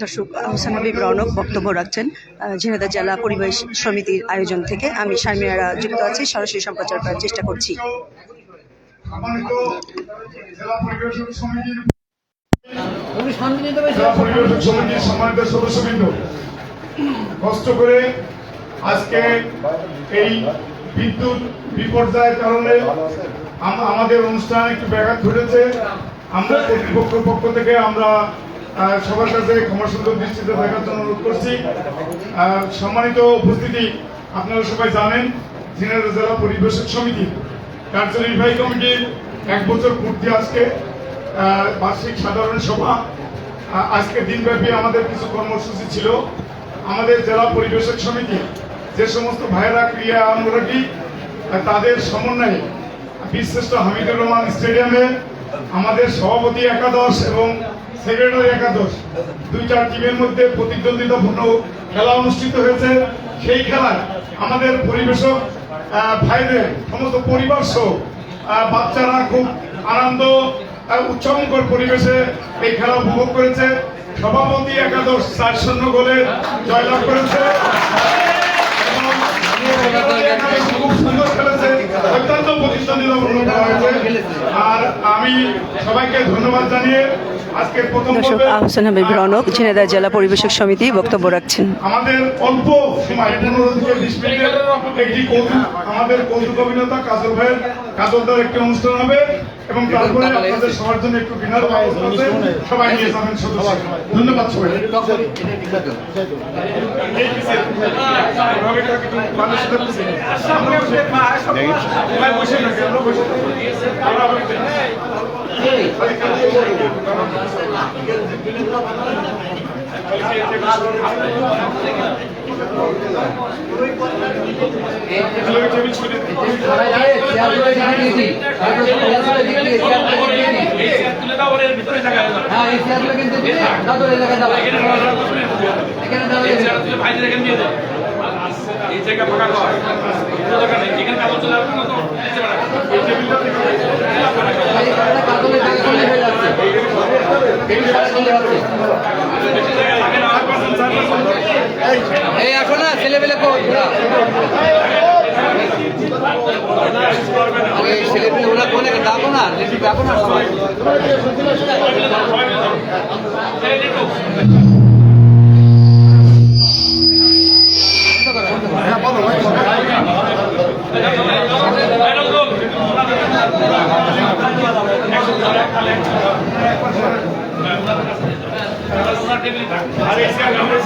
দর্শক হোসেন হাবিব রৌনক বক্তব্য রাখছেন ঝিনাইদহ জেলা পরিবেশ সমিতির আয়োজন থেকে। আমি শারমিয়ারা যুক্ত আছি, সরাসরি সম্প্রচার করার চেষ্টা করছি। কষ্ট করে আজকে এই বিদ্যুৎ বিপর্যয়ের কারণে আম- আমাদের অনুষ্ঠান একটু ব্যাঘাত ঘটেছে। আমরা কর্তৃপক্ষের পক্ষ থেকে আমরা সবার কাছে ক্ষমা সুন্দর দৃষ্টিতে দেখার জন্য অনুরোধ করছি। সম্মানিত উপস্থিতি আপনারা সবাই জানেন ঝিনাইদহ জেলা পরিবেশক সমিতি কার্যনির্বাহী কমিটির এক বছর পূর্তি আজকে বার্ষিক সাধারণ সভা। আজকে দিনব্যাপী আমাদের কিছু কর্মসূচি ছিল। আমাদের জেলা পরিবেশক সমিতি যে সমস্ত ভাইয়েরা ক্রিয়া আহ, তাদের সমন্বয়ে বীরশ্রেষ্ঠ হামিদুর রহমান স্টেডিয়ামে আমাদের সভাপতি একাদশ এবং সেক্রেটারি একাদশ। দুই চার টিমের মধ্যে প্রতিদ্বন্দ্বিতাপূর্ণ খেলা অনুষ্ঠিত হয়েছে। সেই খেলায় আমাদের পরিবেশক ভাইদের সমস্ত পরিবার সহ বাচ্চারা খুব আনন্দ আর উচ্চমঙ্কর পরিবেশে এই খেলা উপভোগ করেছে। সভাপতি একাদশ চার শূন্য গোলে জয়লাভ করেছে। খুব সুন্দর খেলেছে। অত্যন্ত আর আমি সবাইকে ধন্যবাদ জানিয়ে দর্শক পর্বে হোসেন হাবিব রৌনক ঝিনাইদহ জেলা পরিবেশক সমিতি বক্তব্য রাখছেন। আমাদের অল্প সময় পনেরো থেকে বিশ মিনিটের একটি কৌতুক আমাদের কৌতুক অভিনেতা কাজল ভাইয়ের কাজলদার একটি অনুষ্ঠান হবে এবং তারপরে আপনাদের সবার জন্য একটু ডিনার সবাই নিয়ে যাবেন সদস্য। ধন্যবাদ সবাই। এই সবাই বসে থাকি, আমরা বসে থাকি। আমরা বসে থাকি। হ্যালো, টেবিল ছুটে দিন। এই জায়গা ফাঁকা কর এখানে কাগজ চলে আসবে না তো এই, এখন না ছেলে পেলে কই ওই ছেলে পেলে ওরা কোনে ডাকো না ডাকো না আর এসে আমরা